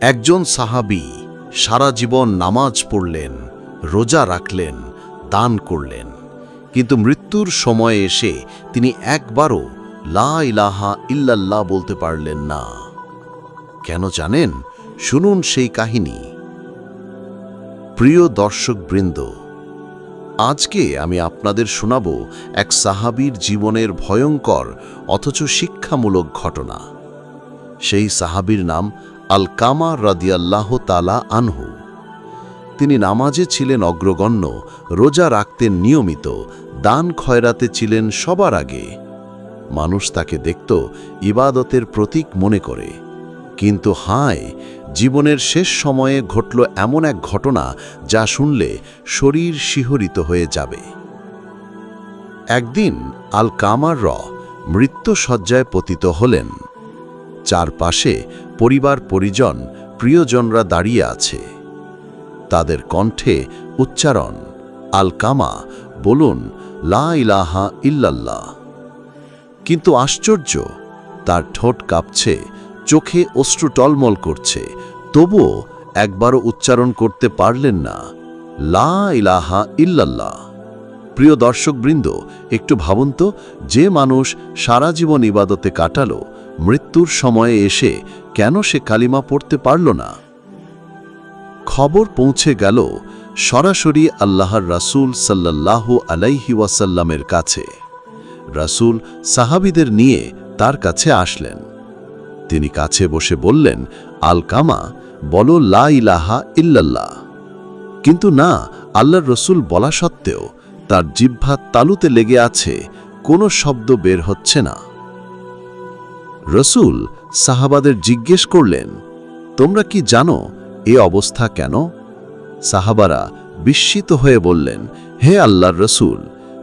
একজন সাহাবী সারা জীবন নামাজ পড়লেন, রোজা রাখলেন, দান করলেন। কিন্তু মৃত্যুর সময়ে এসে তিনি একবারও লা ইলাহা ইল্লাল্লাহ বলতে পারলেন না। কেন জানেন? শুনুন সেই কাহিনী। প্রিয় দর্শকবৃন্দ, আজকে আমি আপনাদের শোনাব এক সাহাবীর জীবনের ভয়ঙ্কর, অথচ শিক্ষামূলক ঘটনা। সেই সাহাবীর নাম আল কামা রাদিয়াল্লাহ তালা আনহু। তিনি নামাজে ছিলেন অগ্রগণ্য, রোজা রাখতেন নিয়মিত, দান খয়রাতে ছিলেন সবার আগে। মানুষ তাকে দেখত ইবাদতের প্রতীক মনে করে। কিন্তু হায়, জীবনের শেষ সময়ে ঘটল এমন এক ঘটনা যা শুনলে শরীর শিহরিত হয়ে যাবে। একদিন আল কামার র মৃত্যুসজ্জায় পতিত হলেন। চারপাশে পরিবার, পরিজন, প্রিয়জনরা দাঁড়িয়ে আছে। তাদের কণ্ঠে উচ্চারণ আল কামা বলুন, লা ইল্লাল্লাহ। কিন্তু আশ্চর্য, তার ঠোঁট কাঁপছে, চোখে অশ্রু টলমল করছে, তবুও একবারও উচ্চারণ করতে পারলেন না, লা ইলাহা ইল্লাল্লাহ। প্রিয় দর্শকবৃন্দ, একটু ভাবুন তো, যে মানুষ সারা জীবন ইবাদতে কাটালো মৃত্যুর সময়ে এসে কেন সে কালিমা পড়তে পারল না? খবর পৌঁছে গেল সরাসরি আল্লাহর রাসূল সাল্লাল্লাহু আলাইহি ওয়াসাল্লামের কাছে। রাসূল সাহাবিদের নিয়ে তার কাছে আসলেন। তিনি কাছে বসে বললেন, আল কামা, বলো লা ইলাহা ইল্লাল্লাহ। কিন্তু না, আল্লাহর রসুল বলা সত্ত্বেও তার জিহ্বা তালুতে লেগে আছে, কোনো শব্দ বের হচ্ছে না। রসুল সাহাবাদের জিজ্ঞেস করলেন, তোমরা কি জানো এ অবস্থা কেন? সাহাবারা বিস্মিত হয়ে বললেন, হে আল্লাহর রসুল,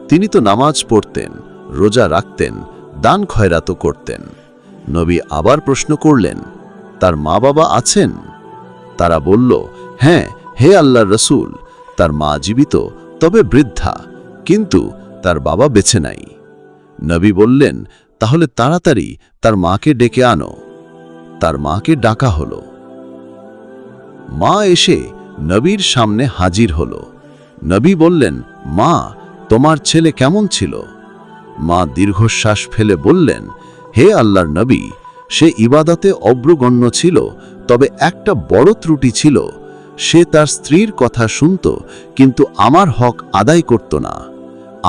তিনি তো নামাজ পড়তেন, রোজা রাখতেন, দান খয়রাত করতেন। নবী আবার প্রশ্ন করলেন, তার মা বাবা আছেন? তারা বলল হ্যাঁ হে আল্লাহর রসুল, তার মা জীবিত, তবে বৃদ্ধা, কিন্তু তার বাবা বেছে নাই। নবী বললেন তাহলে তাড়াতাড়ি তার মাকে ডেকে আনো। তার মাকে ডাকা হলো। মা এসে নবীর সামনে হাজির হল। নবী বললেন, মা, তোমার ছেলে কেমন ছিল? মা দীর্ঘশ্বাস ফেলে বললেন, হে আল্লাহর নবী, সে ইবাদতে অগ্রগণ্য ছিল, তবে একটা বড় ত্রুটি ছিল। সে তার স্ত্রীর কথা শুনত, কিন্তু আমার হক আদায় করত না।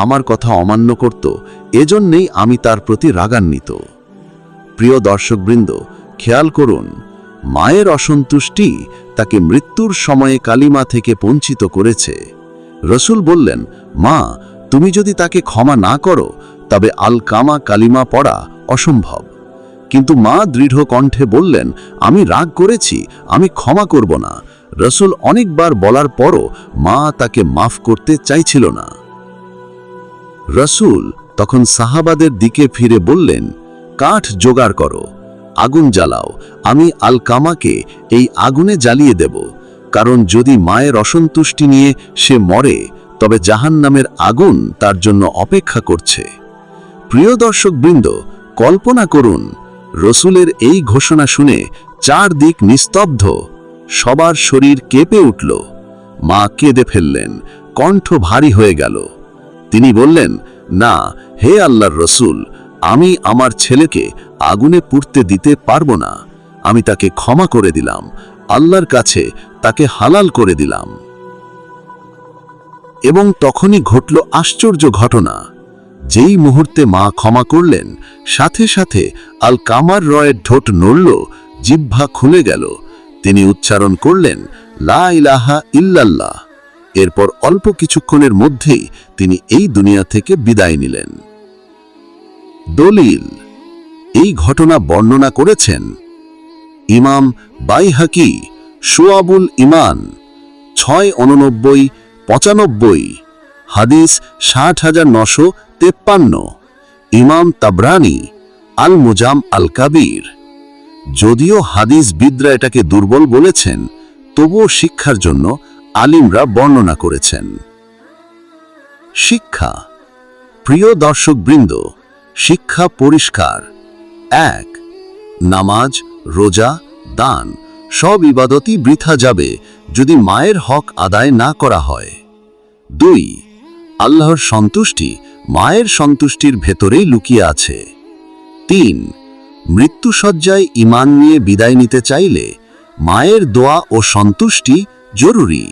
আমার কথা অমান্য করত, এজন্যেই আমি তার প্রতি রাগান্বিত। প্রিয় দর্শকবৃন্দ, খেয়াল করুন, মায়ের অসন্তুষ্টি তাকে মৃত্যুর সময়ে কালিমা থেকে বঞ্চিত করেছে। রসুল বললেন, মা, তুমি যদি তাকে ক্ষমা না করো, তবে আল কামা কালিমা পড়া অসম্ভব। কিন্তু মা দৃঢ় কণ্ঠে বললেন, আমি রাগ করেছি, আমি ক্ষমা করব না। রসুল অনেকবার বলার পরও মা তাকে মাফ করতে চাইছিল না। রসুল তখন সাহাবাদের দিকে ফিরে বললেন, কাঠ জোগাড় করো, আগুন জ্বালাও, আমি আল কামাকে এই আগুনে জ্বালিয়ে দেব। কারণ যদি মায়ের অসন্তুষ্টি নিয়ে সে মরে, তবে জাহান্নামের আগুন তার জন্য অপেক্ষা করছে। প্রিয় দর্শকবৃন্দ, কল্পনা করুন, রসুলের এই ঘোষণা শুনে চার দিক নিস্তব্ধ, সবার শরীর কেঁপে উঠল। মা কেঁদে ফেললেন, কণ্ঠ ভারী হয়ে গেল। তিনি বললেন, না, হে আল্লাহর রসুল, আমি আমার ছেলেকে আগুনে পুড়তে দিতে পারব না। আমি তাকে ক্ষমা করে দিলাম, আল্লাহর কাছে তাকে হালাল করে দিলাম। এবং তখনই ঘটল আশ্চর্য ঘটনা। যেই মুহূর্তে মা ক্ষমা করলেন, সাথে সাথে আল কামার রয়ের ঠোঁট নড়ল, জিহ্বা খুলে গেল। তিনি উচ্চারণ করলেন, লা ইলাহা ইল্লাল্লাহ। এরপর অল্প কিছুক্ষণের মধ্যেই তিনি এই দুনিয়া থেকে বিদায় নিলেন। দলিল, এই ঘটনা বর্ণনা করেছেন ইমাম বাইহাকি সুয়াবুল ইমান ছয় উননব্বই, পঁচানব্বই, হাদিস ষাট হাজার নশো তেপ্পান্ন, ইমাম তাবরানি আল মুজাম আল কাবির যদিও হাদিস বিদরা এটাকে দুর্বল বলেছেন, তবুও শিক্ষার জন্য আলিমরা বর্ণনা করেছেন। শিক্ষা। প্রিয় দর্শকবৃন্দ, শিক্ষা পরিষ্কার। এক, নামাজ, রোজা, দান সব ইবাদতই বৃথা যাবে যদি মায়ের হক আদায় না করা হয়। দুই, আল্লাহর সন্তুষ্টি মায়ের সন্তুষ্টির ভেতরেই লুকিয়ে আছে। তিন, মৃত্যুসজ্জায় ইমান নিয়ে বিদায় নিতে চাইলে মায়ের দোয়া ও সন্তুষ্টি জরুরি।